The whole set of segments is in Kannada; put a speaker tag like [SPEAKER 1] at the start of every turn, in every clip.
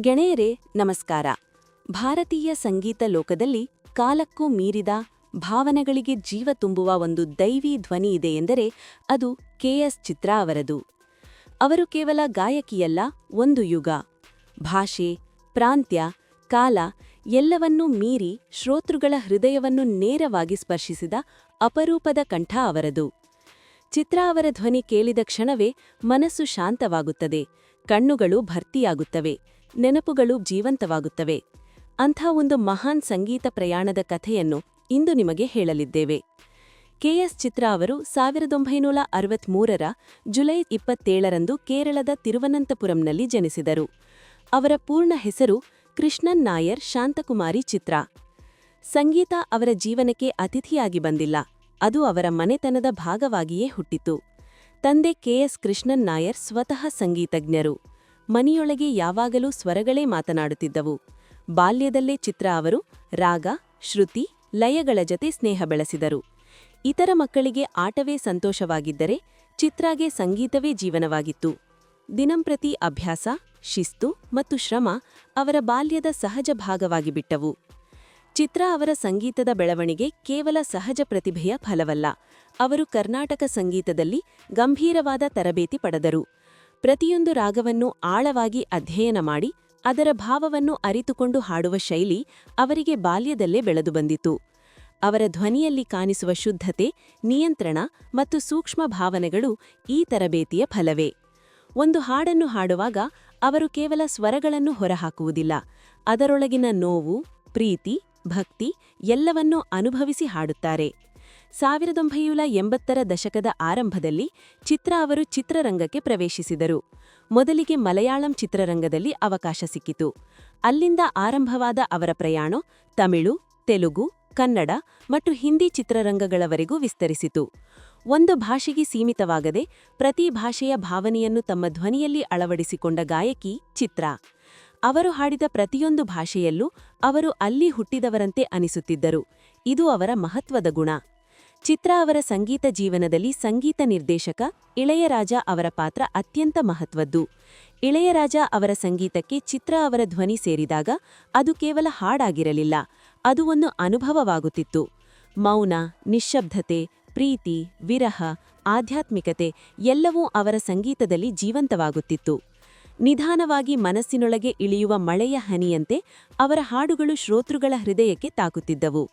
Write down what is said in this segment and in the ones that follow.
[SPEAKER 1] ಗೆಳೆಯರೇ, ನಮಸ್ಕಾರ. ಭಾರತೀಯ ಸಂಗೀತ ಲೋಕದಲ್ಲಿ ಕಾಲಕ್ಕೂ ಮೀರಿದ ಭಾವನೆಗಳಿಗೆ ಜೀವ ತುಂಬುವ ಒಂದು ದೈವಿ ಧ್ವನಿ ಇದೆ ಎಂದರೆ ಅದು ಕೆಎಸ್ ಚಿತ್ರಾ ಅವರದು. ಅವರು ಕೇವಲ ಗಾಯಕಿಯಲ್ಲ, ಒಂದು ಯುಗ. ಭಾಷೆ, ಪ್ರಾಂತ್ಯ, ಕಾಲ ಎಲ್ಲವನ್ನೂ ಮೀರಿ ಶ್ರೋತೃಗಳ ಹೃದಯವನ್ನು ನೇರವಾಗಿ ಸ್ಪರ್ಶಿಸಿದ ಅಪರೂಪದ ಕಂಠ ಅವರದು. ಚಿತ್ರಾ ಅವರ ಧ್ವನಿ ಕೇಳಿದ ಕ್ಷಣವೇ ಮನಸ್ಸು ಶಾಂತವಾಗುತ್ತದೆ, ಕಣ್ಣುಗಳು ಭರ್ತಿಯಾಗುತ್ತವೆ. ನೆನಪುಗಳು ಜೀವಂತವಾಗುತ್ತವೆ. ಅಂಥ ಒಂದು ಮಹಾನ್ ಸಂಗೀತ ಪ್ರಯಾಣದ ಕಥೆಯನ್ನು ಇಂದು ನಿಮಗೆ ಹೇಳಲಿದ್ದೇವೆ. ಕೆಎಸ್ ಚಿತ್ರ ಅವರು ಸಾವಿರದ ಒಂಬೈನೂರ ಅರವತ್ಮೂರರ ಜುಲೈ ಇಪ್ಪತ್ತೇಳರಂದು ಕೇರಳದ ತಿರುವನಂತಪುರಂನಲ್ಲಿ ಜನಿಸಿದರು. ಅವರ ಪೂರ್ಣ ಹೆಸರು ಕೃಷ್ಣನ್ ನಾಯರ್ ಶಾಂತಕುಮಾರಿ ಚಿತ್ರ. ಸಂಗೀತ ಅವರ ಜೀವನಕ್ಕೆ ಅತಿಥಿಯಾಗಿ ಬಂದಿಲ್ಲ. ಅದು ಅವರ ಮನೆತನದ ಭಾಗವಾಗಿಯೇ ಹುಟ್ಟಿತು. ತಂದೆ ಕೆಎಸ್ ಕೃಷ್ಣನ್ ನಾಯರ್ ಸ್ವತಃ ಸಂಗೀತಜ್ಞರು. ಮನೆಯೊಳಗೆ ಯಾವಾಗಲೂ ಸ್ವರಗಳೇ ಮಾತನಾಡುತ್ತಿದ್ದವು. ಬಾಲ್ಯದಲ್ಲೇ ಚಿತ್ರ ಅವರು ರಾಗ, ಶ್ರುತಿ, ಲಯಗಳ ಜತೆ ಸ್ನೇಹ ಬೆಳೆಸಿದರು. ಇತರ ಮಕ್ಕಳಿಗೆ ಆಟವೇ ಸಂತೋಷವಾಗಿದ್ದರೆ ಚಿತ್ರಾಗೆ ಸಂಗೀತವೇ ಜೀವನವಾಗಿತ್ತು. ದಿನಂಪ್ರತಿ ಅಭ್ಯಾಸ, ಶಿಸ್ತು ಮತ್ತು ಶ್ರಮ ಅವರ ಬಾಲ್ಯದ ಸಹಜ ಭಾಗವಾಗಿಬಿಟ್ಟವು ಚಿತ್ರ ಅವರ ಸಂಗೀತದ ಬೆಳವಣಿಗೆ ಕೇವಲ ಸಹಜ ಪ್ರತಿಭೆಯ ಫಲವಲ್ಲ. ಅವರು ಕರ್ನಾಟಕ ಸಂಗೀತದಲ್ಲಿ ಗಂಭೀರವಾದ ತರಬೇತಿ ಪಡೆದರು. ಪ್ರತಿಯೊಂದು ರಾಗವನ್ನು ಆಳವಾಗಿ ಅಧ್ಯಯನ ಮಾಡಿ, ಅದರ ಭಾವವನ್ನು ಅರಿತುಕೊಂಡು ಹಾಡುವ ಶೈಲಿ ಅವರಿಗೆ ಬಾಲ್ಯದಲ್ಲೇ ಬೆಳೆದು ಬಂದಿತು. ಅವರ ಧ್ವನಿಯಲ್ಲಿ ಕಾಣಿಸುವ ಶುದ್ಧತೆ, ನಿಯಂತ್ರಣ ಮತ್ತು ಸೂಕ್ಷ್ಮ ಭಾವನೆಗಳು ಈ ತರಬೇತಿಯ ಫಲವೇ. ಒಂದು ಹಾಡನ್ನು ಹಾಡುವಾಗ ಅವರು ಕೇವಲ ಸ್ವರಗಳನ್ನು ಹೊರಹಾಕುವುದಿಲ್ಲ, ಅದರೊಳಗಿನ ನೋವು, ಪ್ರೀತಿ, ಭಕ್ತಿ ಎಲ್ಲವನ್ನೂ ಅನುಭವಿಸಿ ಹಾಡುತ್ತಾರೆ. ಸಾವಿರದೊಂಬೈನೂರ ಎಂಬತ್ತರ ದಶಕದ ಆರಂಭದಲ್ಲಿ ಚಿತ್ರ ಅವರು ಚಿತ್ರರಂಗಕ್ಕೆ ಪ್ರವೇಶಿಸಿದರು. ಮೊದಲಿಗೆ ಮಲಯಾಳಂ ಚಿತ್ರರಂಗದಲ್ಲಿ ಅವಕಾಶ ಸಿಕ್ಕಿತು. ಅಲ್ಲಿಂದ ಆರಂಭವಾದ ಅವರ ಪ್ರಯಾಣ ತಮಿಳು, ತೆಲುಗು, ಕನ್ನಡ ಮತ್ತು ಹಿಂದಿ ಚಿತ್ರರಂಗಗಳವರೆಗೂ ವಿಸ್ತರಿಸಿತು. ಒಂದು ಭಾಷೆಗೆ ಸೀಮಿತವಾಗದೆ ಪ್ರತಿ ಭಾಷೆಯ ಭಾವನೆಯನ್ನು ತಮ್ಮ ಧ್ವನಿಯಲ್ಲಿ ಅಳವಡಿಸಿಕೊಂಡ ಗಾಯಕಿ ಚಿತ್ರ. ಅವರು ಹಾಡಿದ ಪ್ರತಿಯೊಂದು ಭಾಷೆಯಲ್ಲೂ ಅವರು ಅಲ್ಲಿ ಹುಟ್ಟಿದವರಂತೆ ಅನಿಸುತ್ತಿದ್ದರು. ಇದು ಅವರ ಮಹತ್ವದ ಗುಣ. ಚಿತ್ರ ಅವರ ಸಂಗೀತ ಜೀವನದಲ್ಲಿ ಸಂಗೀತ ನಿರ್ದೇಶಕ ಇಳೆಯರಾಜ ಅವರ ಪಾತ್ರ ಅತ್ಯಂತ ಮಹತ್ವದ್ದು. ಇಳೆಯರಾಜ ಅವರ ಸಂಗೀತಕ್ಕೆ ಚಿತ್ರ ಅವರ ಧ್ವನಿ ಸೇರಿದಾಗ ಅದು ಕೇವಲ ಹಾಡಾಗಿರಲಿಲ್ಲ, ಅದು ಒಂದು ಅನುಭವವಾಗುತ್ತಿತ್ತು. ಮೌನ, ನಿಶ್ಶಬ್ದತೆ, ಪ್ರೀತಿ, ವಿರಹ, ಆಧ್ಯಾತ್ಮಿಕತೆ ಎಲ್ಲವೂ ಅವರ ಸಂಗೀತದಲ್ಲಿ ಜೀವಂತವಾಗುತ್ತಿತ್ತು. ನಿಧಾನವಾಗಿ ಮನಸ್ಸಿನೊಳಗೆ ಇಳಿಯುವ ಮಳೆಯ ಹನಿಯಂತೆ ಅವರ ಹಾಡುಗಳು ಶ್ರೋತೃಗಳ ಹೃದಯಕ್ಕೆ ತಾಕುತ್ತಿದ್ದವು.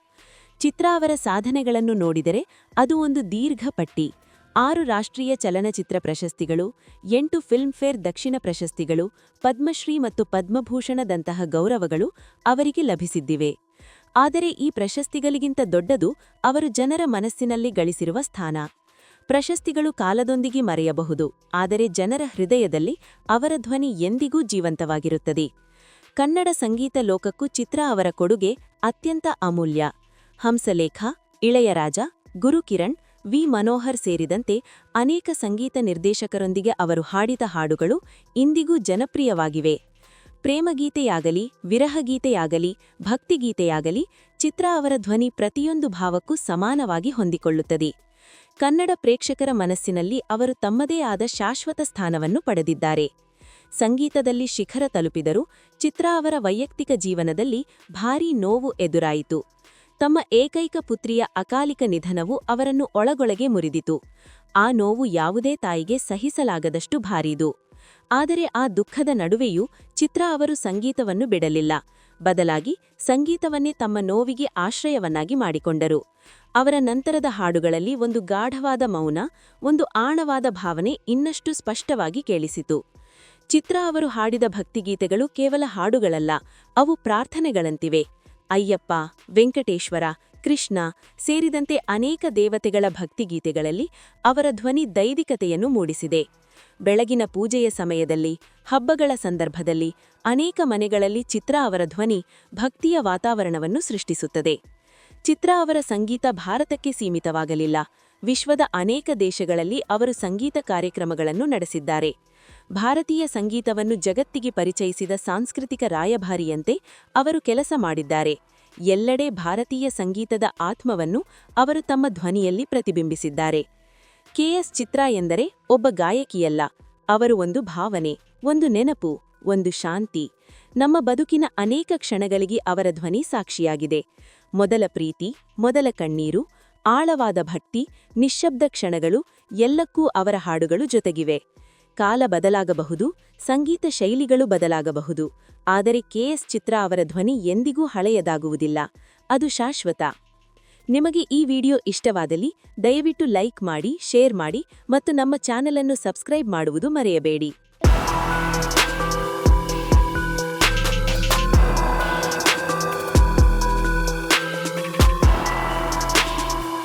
[SPEAKER 1] ಚಿತ್ರ ಅವರ ಸಾಧನೆಗಳನ್ನು ನೋಡಿದರೆ ಅದು ಒಂದು ದೀರ್ಘ ಪಟ್ಟಿ. ಆರು ರಾಷ್ಟ್ರೀಯ ಚಲನಚಿತ್ರ ಪ್ರಶಸ್ತಿಗಳು, ಎಂಟು ಫಿಲ್ಮ್ಫೇರ್ ದಕ್ಷಿಣ ಪ್ರಶಸ್ತಿಗಳು, ಪದ್ಮಶ್ರೀ ಮತ್ತು ಪದ್ಮಭೂಷಣದಂತಹ ಗೌರವಗಳು ಅವರಿಗೆ ಲಭಿಸಿದ್ದಿವೆ. ಆದರೆ ಈ ಪ್ರಶಸ್ತಿಗಳಿಗಿಂತ ದೊಡ್ಡದು ಅವರು ಜನರ ಮನಸ್ಸಿನಲ್ಲಿ ಗಳಿಸಿರುವ ಸ್ಥಾನ. ಪ್ರಶಸ್ತಿಗಳು ಕಾಲದೊಂದಿಗೆ ಮರೆಯಬಹುದು, ಆದರೆ ಜನರ ಹೃದಯದಲ್ಲಿ ಅವರ ಧ್ವನಿ ಎಂದಿಗೂ ಜೀವಂತವಾಗಿರುತ್ತದೆ. ಕನ್ನಡ ಸಂಗೀತ ಲೋಕಕ್ಕೂ ಚಿತ್ರ ಅವರ ಕೊಡುಗೆ ಅತ್ಯಂತ ಅಮೂಲ್ಯ. ಹಂಸಲೇಖ, ಇಳೆಯರಾಜ, ಗುರುಕಿರಣ್, ವಿ. ಮನೋಹರ್ ಸೇರಿದಂತೆ ಅನೇಕ ಸಂಗೀತ ನಿರ್ದೇಶಕರೊಂದಿಗೆ ಅವರು ಹಾಡಿದ ಹಾಡುಗಳು ಇಂದಿಗೂ ಜನಪ್ರಿಯವಾಗಿವೆ. ಪ್ರೇಮಗೀತೆಯಾಗಲಿ, ವಿರಹಗೀತೆಯಾಗಲಿ, ಭಕ್ತಿಗೀತೆಯಾಗಲಿ, ಚಿತ್ರ ಅವರ ಧ್ವನಿ ಪ್ರತಿಯೊಂದು ಭಾವಕ್ಕೂ ಸಮಾನವಾಗಿ ಹೊಂದಿಕೊಳ್ಳುತ್ತದೆ. ಕನ್ನಡ ಪ್ರೇಕ್ಷಕರ ಮನಸ್ಸಿನಲ್ಲಿ ಅವರು ತಮ್ಮದೇ ಆದ ಶಾಶ್ವತ ಸ್ಥಾನವನ್ನು ಪಡೆದಿದ್ದಾರೆ. ಸಂಗೀತದಲ್ಲಿ ಶಿಖರ ತಲುಪಿದರೂ ಚಿತ್ರ ಅವರ ವೈಯಕ್ತಿಕ ಜೀವನದಲ್ಲಿ ಭಾರೀ ನೋವು ಎದುರಾಯಿತು. ತಮ್ಮ ಏಕೈಕ ಪುತ್ರಿಯ ಅಕಾಲಿಕ ನಿಧನವು ಅವರನ್ನು ಒಳಗೊಳಗೆ ಮುರಿದಿತು. ಆ ನೋವು ಯಾವುದೇ ತಾಯಿಗೆ ಸಹಿಸಲಾಗದಷ್ಟು ಭಾರೀದು. ಆದರೆ ಆ ದುಃಖದ ನಡುವೆಯೂ ಚಿತ್ರ ಅವರು ಸಂಗೀತವನ್ನು ಬಿಡಲಿಲ್ಲ. ಬದಲಾಗಿ ಸಂಗೀತವನ್ನೇ ತಮ್ಮ ನೋವಿಗೆ ಆಶ್ರಯವನ್ನಾಗಿ ಮಾಡಿಕೊಂಡರು. ಅವರ ನಂತರದ ಹಾಡುಗಳಲ್ಲಿ ಒಂದು ಗಾಢವಾದ ಮೌನ, ಒಂದು ಆಣವಾದ ಭಾವನೆ ಇನ್ನಷ್ಟು ಸ್ಪಷ್ಟವಾಗಿ ಕೇಳಿಸಿತು. ಚಿತ್ರ ಅವರು ಹಾಡಿದ ಭಕ್ತಿಗೀತೆಗಳು ಕೇವಲ ಹಾಡುಗಳಲ್ಲ, ಅವು ಪ್ರಾರ್ಥನೆಗಳಂತಿವೆ. ಅಯ್ಯಪ್ಪ, ವೆಂಕಟೇಶ್ವರ, ಕೃಷ್ಣ ಸೇರಿದಂತೆ ಅನೇಕ ದೇವತೆಗಳ ಭಕ್ತಿಗೀತೆಗಳಲ್ಲಿ ಅವರ ಧ್ವನಿ ದೈವಿಕತೆಯನ್ನು ಮೂಡಿಸಿದೆ. ಬೆಳಗಿನ ಪೂಜೆಯ ಸಮಯದಲ್ಲಿ, ಹಬ್ಬಗಳ ಸಂದರ್ಭದಲ್ಲಿ ಅನೇಕ ಮನೆಗಳಲ್ಲಿ ಚಿತ್ರ ಅವರ ಧ್ವನಿ ಭಕ್ತಿಯ ವಾತಾವರಣವನ್ನು ಸೃಷ್ಟಿಸುತ್ತದೆ. ಚಿತ್ರ ಅವರ ಸಂಗೀತ ಭಾರತಕ್ಕೆ ಸೀಮಿತವಾಗಲಿಲ್ಲ. ವಿಶ್ವದ ಅನೇಕ ದೇಶಗಳಲ್ಲಿ ಅವರು ಸಂಗೀತ ಕಾರ್ಯಕ್ರಮಗಳನ್ನು ನಡೆಸಿದ್ದಾರೆ. ಭಾರತೀಯ ಸಂಗೀತವನ್ನು ಜಗತ್ತಿಗೆ ಪರಿಚಯಿಸಿದ ಸಾಂಸ್ಕೃತಿಕ ರಾಯಭಾರಿಯಂತೆ ಅವರು ಕೆಲಸ ಮಾಡಿದ್ದಾರೆ. ಎಲ್ಲೆಡೆ ಭಾರತೀಯ ಸಂಗೀತದ ಆತ್ಮವನ್ನು ಅವರು ತಮ್ಮ ಧ್ವನಿಯಲ್ಲಿ ಪ್ರತಿಬಿಂಬಿಸಿದ್ದಾರೆ. ಕೆಎಸ್ ಚಿತ್ರ ಎಂದರೆ ಒಬ್ಬ ಗಾಯಕಿಯಲ್ಲ. ಅವರು ಒಂದು ಭಾವನೆ, ಒಂದು ನೆನಪು, ಒಂದು ಶಾಂತಿ. ನಮ್ಮ ಬದುಕಿನ ಅನೇಕ ಕ್ಷಣಗಳಿಗೆ ಅವರ ಧ್ವನಿ ಸಾಕ್ಷಿಯಾಗಿದೆ. ಮೊದಲ ಪ್ರೀತಿ, ಮೊದಲ ಕಣ್ಣೀರು, ಆಳವಾದ ಭಕ್ತಿ ನಿಶ್ಶಬ್ದ ಕ್ಷಣಗಳು ಎಲ್ಲಕ್ಕೂ ಅವರ ಹಾಡುಗಳು ಜೊತೆಗಿವೆ. ಕಾಲ ಬದಲಾಗಬಹುದು, ಸಂಗೀತ ಶೈಲಿಗಳು ಬದಲಾಗಬಹುದು. ಆದರೆ ಕೆಎಸ್ ಚಿತ್ರ ಅವರ ಧ್ವನಿ ಎಂದಿಗೂ ಹಳೆಯದಾಗುವುದಿಲ್ಲ. ಅದು ಶಾಶ್ವತ. ನಿಮಗೆ ಈ ವಿಡಿಯೋ ಇಷ್ಟವಾದಲ್ಲಿ ದಯವಿಟ್ಟು ಲೈಕ್ ಮಾಡಿ, ಶೇರ್ ಮಾಡಿ ಮತ್ತು ನಮ್ಮ ಚಾನೆಲ್ ಅನ್ನು ಸಬ್ಸ್ಕ್ರೈಬ್ ಮಾಡುವುದು ಮರೆಯಬೇಡಿ.